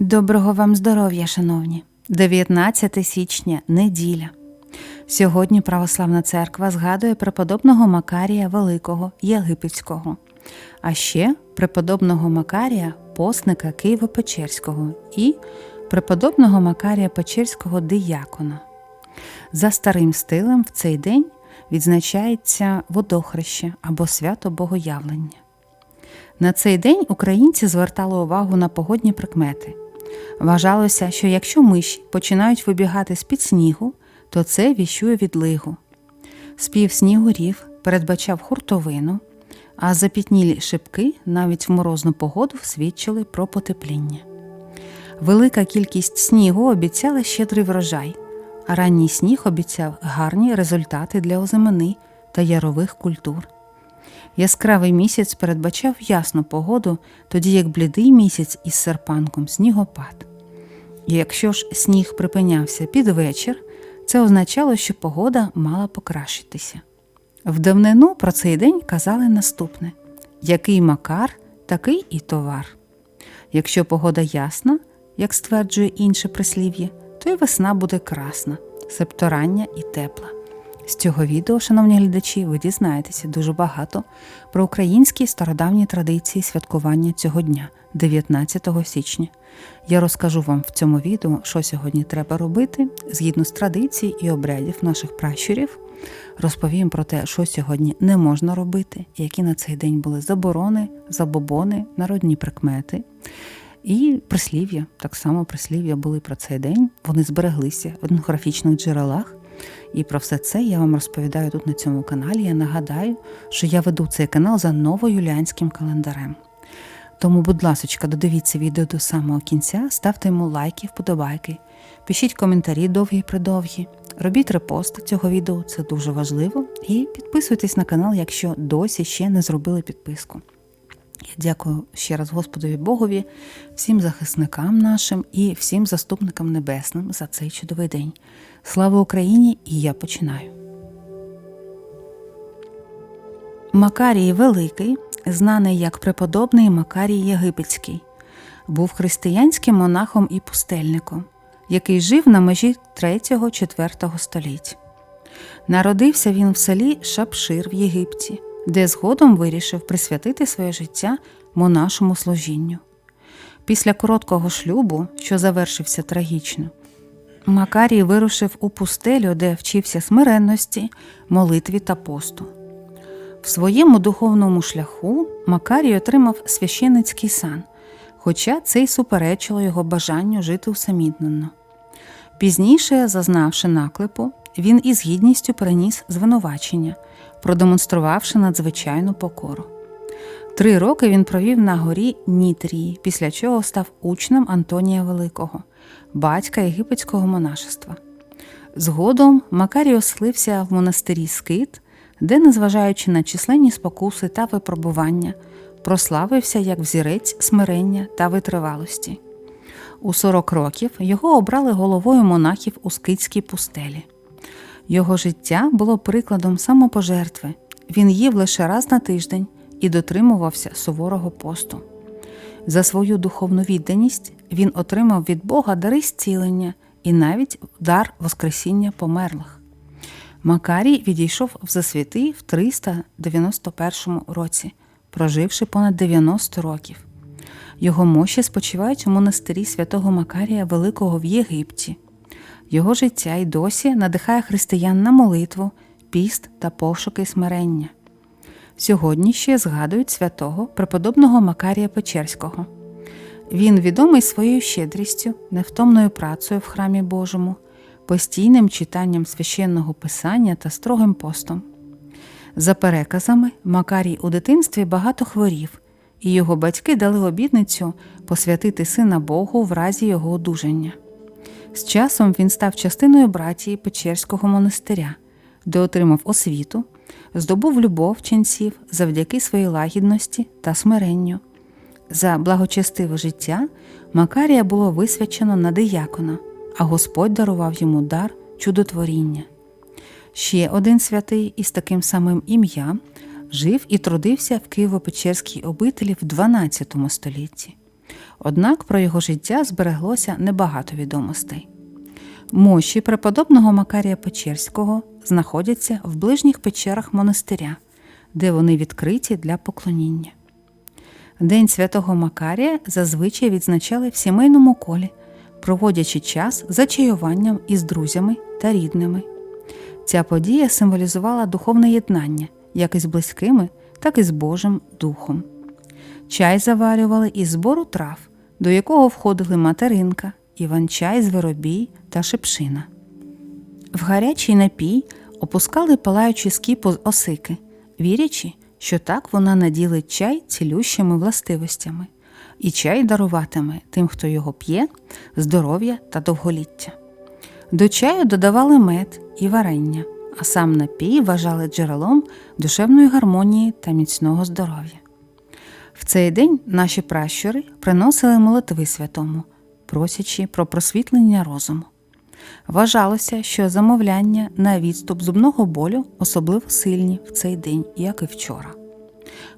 Доброго вам здоров'я, шановні! 19 січня, неділя. Сьогодні Православна Церква згадує преподобного Макарія Великого Єгипетського, а ще преподобного Макарія Постника Києво-Печерського і преподобного Макарія Печерського диякона. За старим стилем в цей день відзначається водохреще або свято Богоявлення. На цей день українці звертали увагу на погодні прикмети. Вважалося, що якщо миші починають вибігати з-під снігу, то це віщує відлигу. Спів снігурів передбачав хуртовину, а запітнілі шибки навіть в морозну погоду свідчили про потепління. Велика кількість снігу обіцяла щедрий врожай, а ранній сніг обіцяв гарні результати для озимини та ярових культур. Яскравий місяць передбачав ясну погоду, тоді як блідий місяць із серпанком снігопад. І якщо ж сніг припинявся під вечір, це означало, що погода мала покращитися. В давнину про цей день казали наступне: який макар, такий і товар. Якщо погода ясна, як стверджує інше прислів'я, то й весна буде красна, себто рання і тепла. З цього відео, шановні глядачі, ви дізнаєтеся дуже багато про українські стародавні традиції святкування цього дня, 19 січня. Я розкажу вам в цьому відео, що сьогодні треба робити згідно з традицій і обрядів наших пращурів. Розповім про те, що сьогодні не можна робити, які на цей день були заборони, забобони, народні прикмети. І прислів'я, так само прислів'я були про цей день. Вони збереглися в етнографічних джерелах. І про все це я вам розповідаю тут на цьому каналі. Я нагадаю, що я веду цей канал за новоюліанським календарем. Тому, будь ласка, додивіться відео до самого кінця, ставте йому лайки, вподобайки, пишіть коментарі довгі і придовгі, робіть репост цього відео, це дуже важливо. І підписуйтесь на канал, якщо досі ще не зробили підписку. Я дякую ще раз Господові Богові, всім захисникам нашим і всім заступникам небесним за цей чудовий день. Слава Україні! І я починаю. Макарій Великий, знаний як преподобний Макарій Єгипетський, був християнським монахом і пустельником, який жив на межі 3-4 століть. Народився він в селі Шапшир в Єгипті, де згодом вирішив присвятити своє життя монашому служінню. Після короткого шлюбу, що завершився трагічно, Макарій вирушив у пустелю, де вчився смиренності, молитві та посту. В своєму духовному шляху Макарій отримав священицький сан, хоча це й суперечило його бажанню жити усамітнено. Пізніше, зазнавши наклепу, він із гідністю переніс звинувачення, продемонструвавши надзвичайну покору. Три роки він провів на горі Нітрії, після чого став учнем Антонія Великого, батька єгипетського монашества. Згодом Макарій оселився в монастирі Скит, де, незважаючи на численні спокуси та випробування, прославився як взірець смирення та витривалості. У 40 років його обрали головою монахів у скитській пустелі. Його життя було прикладом самопожертви. Він їв лише раз на тиждень і дотримувався суворого посту. За свою духовну відданість він отримав від Бога дари зцілення і навіть дар Воскресіння померлих. Макарій відійшов в засвіти в 391 році, проживши понад 90 років. Його мощі спочивають у монастирі святого Макарія Великого в Єгипті. Його життя й досі надихає християн на молитву, піст та пошуки смирення. Сьогодні ще згадують святого преподобного Макарія Печерського. Він відомий своєю щедрістю, невтомною працею в храмі Божому, постійним читанням священного писання та строгим постом. За переказами, Макарій у дитинстві багато хворів, і його батьки дали обітницю посвятити сина Богу в разі його одужання. З часом він став частиною братії Печерського монастиря, де отримав освіту, здобув любов ченців завдяки своїй лагідності та смиренню. За благочестиве життя Макарія було висвячено на диякона, а Господь дарував йому дар чудотворіння. Ще один святий із таким самим ім'ям жив і трудився в Києво-Печерській обителі в 12 столітті. Однак про його життя збереглося небагато відомостей. Мощі преподобного Макарія Печерського знаходяться в ближніх печерах монастиря, де вони відкриті для поклоніння. День святого Макарія зазвичай відзначали в сімейному колі, проводячи час за чаюванням із друзями та рідними. Ця подія символізувала духовне єднання як із близькими, так і з Божим Духом. Чай заварювали із збору трав, до якого входили материнка, іван-чай з виробій та шипшина. В гарячий напій опускали палаючі скіпу з осики, вірячи, що так вона наділить чай цілющими властивостями, і чай даруватиме тим, хто його п'є, здоров'я та довголіття. До чаю додавали мед і варення, а сам напій вважали джерелом душевної гармонії та міцного здоров'я. В цей день наші пращури приносили молитви святому, просячи про просвітлення розуму. Вважалося, що замовляння на відступ зубного болю особливо сильні в цей день, як і вчора.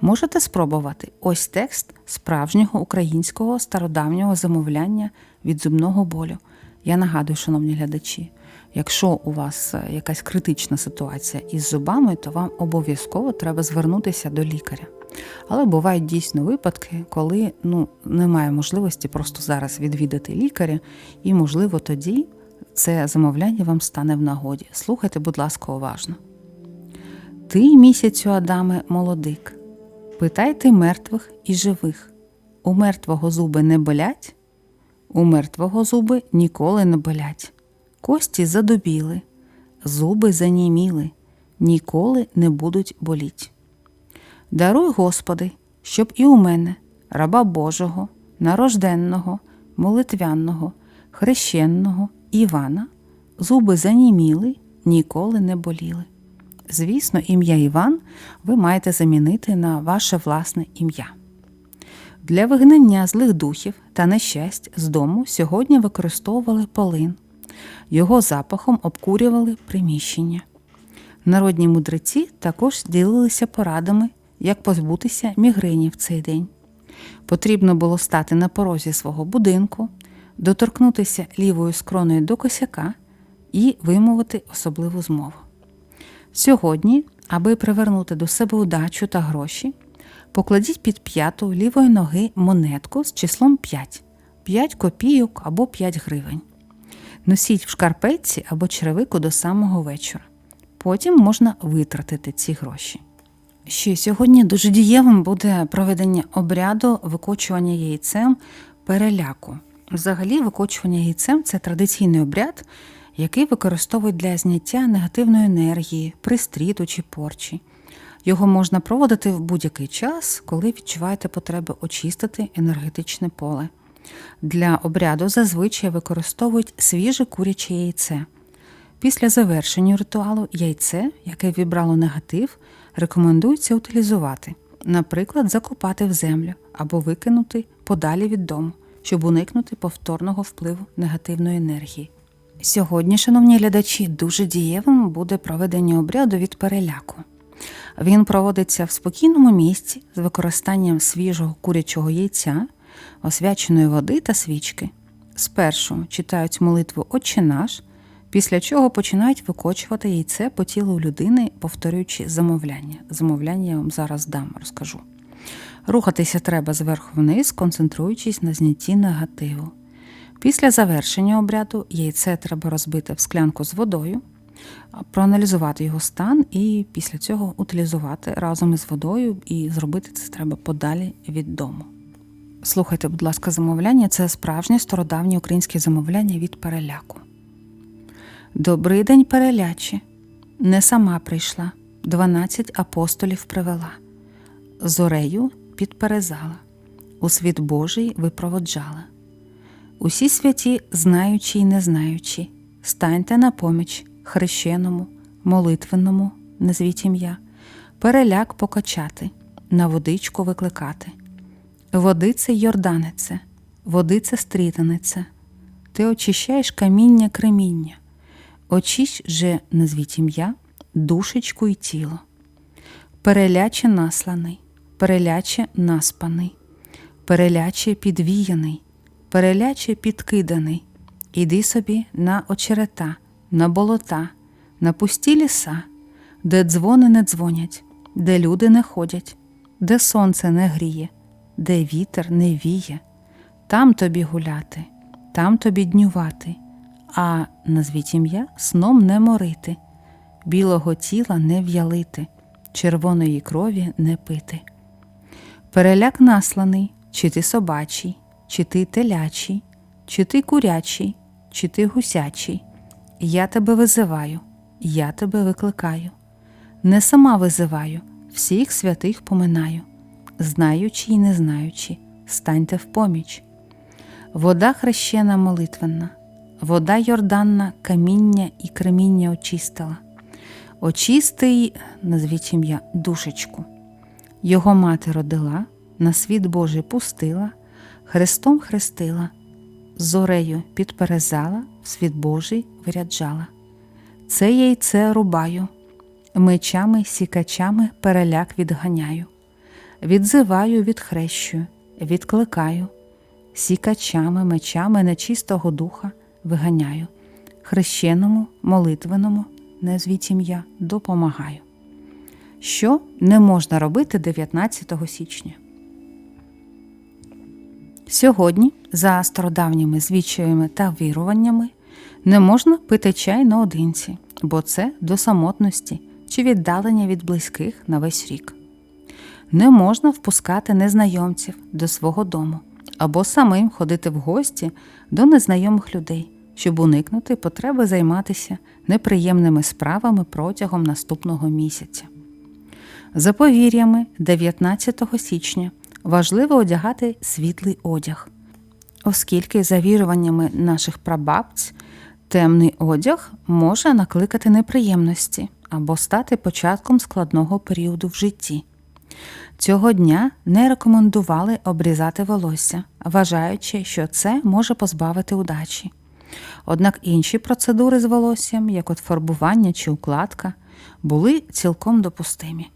Можете спробувати ось текст справжнього українського стародавнього замовляння від зубного болю. Я нагадую, шановні глядачі, якщо у вас е, якась критична ситуація із зубами, то вам обов'язково треба звернутися до лікаря. Але бувають дійсно випадки, коли ну, немає можливості просто зараз відвідати лікаря, і, можливо, тоді це замовляння вам стане в нагоді. Слухайте, будь ласка, уважно. Ти, місяцю Адаме, молодик, питайте мертвих і живих. У мертвого зуби не болять, у мертвого зуби ніколи не болять. Кості задубіли, зуби заніміли, ніколи не будуть боліть. Даруй, Господи, щоб і у мене, раба Божого, нарожденного, молитвянного, хрещенного Івана, зуби заніміли, ніколи не боліли. Звісно, ім'я Іван ви маєте замінити на ваше власне ім'я. Для вигнання злих духів та нещасть з дому сьогодні використовували полин, його запахом обкурювали приміщення. Народні мудреці також ділилися порадами, як позбутися мігрені в цей день. Потрібно було стати на порозі свого будинку, доторкнутися лівою скроною до косяка і вимовити особливу змову. Сьогодні, аби привернути до себе удачу та гроші, покладіть під п'яту лівої ноги монетку з числом 5, 5 копійок або 5 гривень. Носіть в шкарпетці або черевику до самого вечора. Потім можна витратити ці гроші. Ще сьогодні дуже дієвим буде проведення обряду викочування яйцем переляку. Взагалі, викочування яйцем це традиційний обряд, який використовують для зняття негативної енергії, пристріту чи порчі. Його можна проводити в будь-який час, коли відчуваєте потреби очистити енергетичне поле. Для обряду зазвичай використовують свіже куряче яйце. Після завершення ритуалу яйце, яке вібрало негатив, рекомендується утилізувати, наприклад, закопати в землю або викинути подалі від дому, щоб уникнути повторного впливу негативної енергії. Сьогодні, шановні глядачі, дуже дієвим буде проведення обряду від переляку. Він проводиться в спокійному місці з використанням свіжого курячого яйця, освяченої води та свічки. Спершу читають молитву Отче наш, після чого починають викочувати яйце по тілу людини, повторюючи замовляння. Замовляння я вам зараз дам, розкажу. Рухатися треба зверху вниз, концентруючись на знятті негативу. Після завершення обряду яйце треба розбити в склянку з водою, проаналізувати його стан і після цього утилізувати разом із водою і зробити це треба подалі від дому. Слухайте, будь ласка, замовляння це справжнє стародавнє українське замовляння від переляку. Добрий день, перелячі. Не сама прийшла, дванадцять апостолів привела. Зорею підперезала, у світ Божий випроводжала. Усі святі, знаючі й не знаючі, станьте на поміч хрещеному, молитвенному, назвіть ім'я, переляк покачати, на водичку викликати. Водице Йорданице, водице стрітанице, ти очищаєш каміння креміння, очищ же, назвіть ім'я, душечку й тіло. Переляче насланий, переляче наспаний, переляче підвіяний, переляче підкиданий. Іди собі на очерета, на болота, на пусті ліса, де дзвони не дзвонять, де люди не ходять, де сонце не гріє, де вітер не віє, там тобі гуляти, там тобі днювати, а назвіть ім'я сном не морити, білого тіла не в'ялити, червоної крові не пити. Переляк насланий, чи ти собачий, чи ти телячий, чи ти курячий, чи ти гусячий. Я тебе визиваю, я тебе викликаю. Не сама визиваю, всіх святих поминаю, знаючи й не знаючи, станьте в поміч. Вода хрещена молитвенна, вода Йорданна каміння і креміння очистила. Очистий, назвіть ім'я, душечку. Його мати родила, на світ Божий пустила, Христом хрестила, зорею підперезала, в світ Божий виряджала. Це яйце рубаю, мечами, сікачами переляк відганяю, відзиваю, відхрещую, відкликаю, сікачами, мечами нечистого духа виганяю, хрещеному, молитвеному, не ім'я, допомагаю. Що не можна робити 19 січня? Сьогодні, за стародавніми звичаями та віруваннями, не можна пити чай наодинці, бо це до самотності чи віддалення від близьких на весь рік. Не можна впускати незнайомців до свого дому або самим ходити в гості до незнайомих людей, щоб уникнути потреби займатися неприємними справами протягом наступного місяця. За повір'ями 19 січня важливо одягати світлий одяг, оскільки, за віруваннями наших прабабць, темний одяг може накликати неприємності або стати початком складного періоду в житті. Цього дня не рекомендували обрізати волосся, вважаючи, що це може позбавити удачі. Однак інші процедури з волоссям, як от фарбування чи укладка, були цілком допустимі.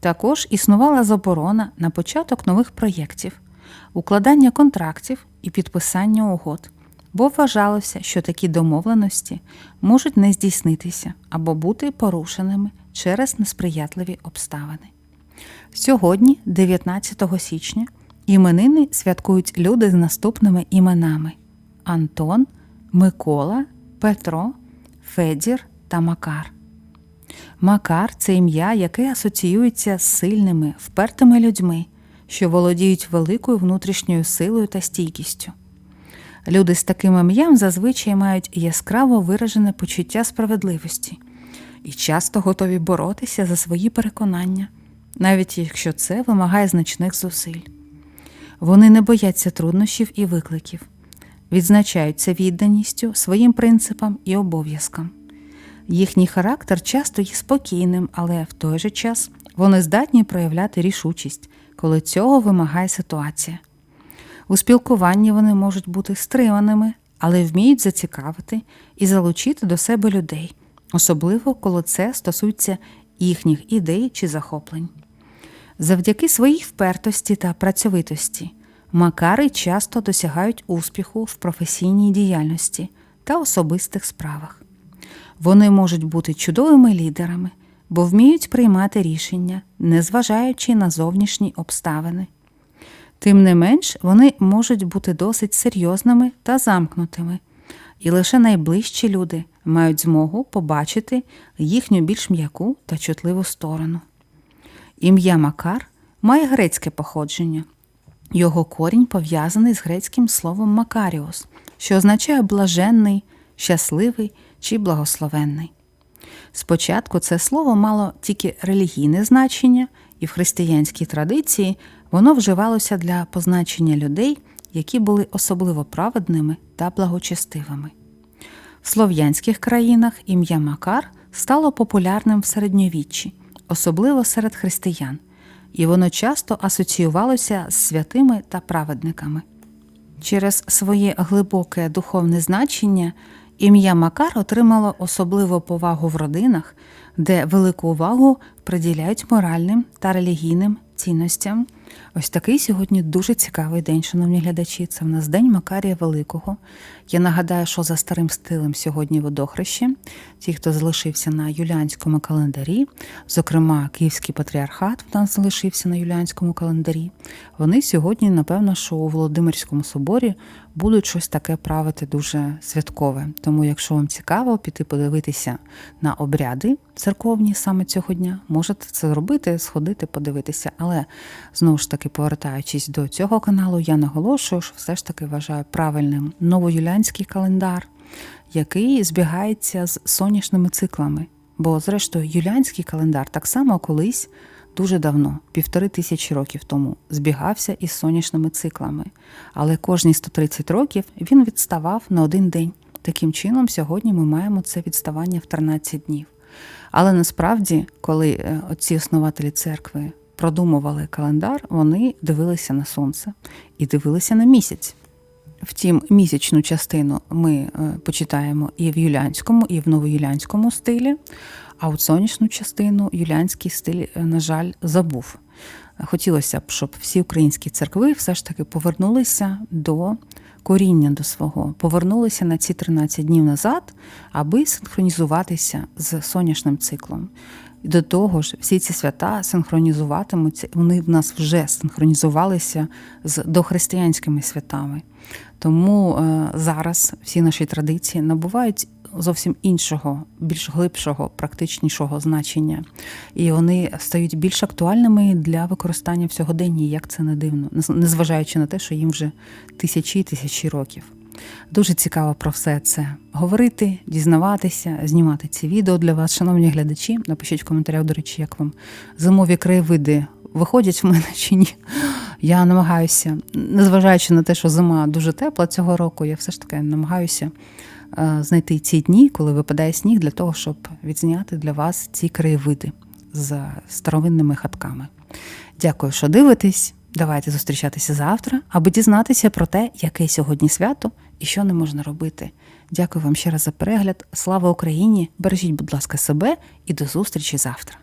Також існувала заборона на початок нових проєктів, укладання контрактів і підписання угод, бо вважалося, що такі домовленості можуть не здійснитися або бути порушеними через несприятливі обставини. Сьогодні, 19 січня, іменини святкують люди з наступними іменами: Антон, Микола, Петро, Федір та Макар. Макар це ім'я, яке асоціюється з сильними, впертими людьми, що володіють великою внутрішньою силою та стійкістю. Люди з таким ім'ям зазвичай мають яскраво виражене почуття справедливості і часто готові боротися за свої переконання, навіть якщо це вимагає значних зусиль. Вони не бояться труднощів і викликів, відзначаються відданістю своїм принципам і обов'язкам. Їхній характер часто є спокійним, але в той же час вони здатні проявляти рішучість, коли цього вимагає ситуація. У спілкуванні вони можуть бути стриманими, але вміють зацікавити і залучити до себе людей, особливо коли це стосується їхніх ідей чи захоплень. Завдяки своїй впертості та працьовитості макари часто досягають успіху в професійній діяльності та особистих справах. Вони можуть бути чудовими лідерами, бо вміють приймати рішення, незважаючи на зовнішні обставини. Тим не менш, вони можуть бути досить серйозними та замкнутими, і лише найближчі люди мають змогу побачити їхню більш м'яку та чутливу сторону. Ім'я Макар має грецьке походження. Його корінь пов'язаний з грецьким словом Макаріос, що означає блаженний, щасливий чи благословенний. Спочатку це слово мало тільки релігійне значення, і в християнській традиції воно вживалося для позначення людей, які були особливо праведними та благочестивими. В слов'янських країнах ім'я Макар стало популярним в середньовіччі, особливо серед християн, і воно часто асоціювалося з святими та праведниками. Через своє глибоке духовне значення ім'я Макар отримало особливу повагу в родинах, де велику увагу приділяють моральним та релігійним цінностям, Ось такий сьогодні дуже цікавий день, шановні глядачі. Це в нас День Макарія Великого. Я нагадаю, що за старим стилем сьогодні водохрещі. Ті, хто залишився на юліанському календарі, зокрема Київський патріархат в нас залишився на юліанському календарі. Вони сьогодні, напевно, що у Володимирському соборі будуть щось таке правити дуже святкове. Тому, якщо вам цікаво піти подивитися на обряди церковні саме цього дня, можете це зробити, сходити, подивитися. Але знову ж таки, повертаючись до цього каналу, я наголошую, що все ж таки вважаю правильним новоюлянський календар, який збігається з сонячними циклами. Бо, зрештою, юліанський календар так само колись дуже давно, півтори тисячі років тому, збігався із сонячними циклами. Але кожні 130 років він відставав на один день. Таким чином, сьогодні ми маємо це відставання в 13 днів. Але насправді, коли е, оці основателі церкви продумували календар, вони дивилися на сонце і дивилися на місяць. Втім, місячну частину ми е, почитаємо і в юлянському, і в новоюлянському стилі, а от сонячну частину юлянський стиль, е, на жаль, забув. Хотілося б, щоб всі українські церкви все ж таки повернулися до коріння до свого, повернулися на ці 13 днів назад, аби синхронізуватися з сонячним циклом. До того ж, всі ці свята синхронізуватимуться, вони в нас вже синхронізувалися з дохристиянськими святами. Тому е, зараз всі наші традиції набувають зовсім іншого, більш глибшого, практичнішого значення, і вони стають більш актуальними для використання в сьогоденні, як це не дивно, незважаючи на те, що їм вже тисячі і тисячі років. Дуже цікаво про все це говорити, дізнаватися, знімати ці відео для вас, шановні глядачі. Напишіть в коментарях, до речі, як вам зимові краєвиди виходять в мене чи ні. Я намагаюся, незважаючи на те, що зима дуже тепла цього року, я все ж таки намагаюся знайти ці дні, коли випадає сніг, для того, щоб відзняти для вас ці краєвиди з старовинними хатками. Дякую, що дивитесь. Давайте зустрічатися завтра, аби дізнатися про те, яке сьогодні свято і що не можна робити. Дякую вам ще раз за перегляд. Слава Україні! Бережіть, будь ласка, себе і до зустрічі завтра.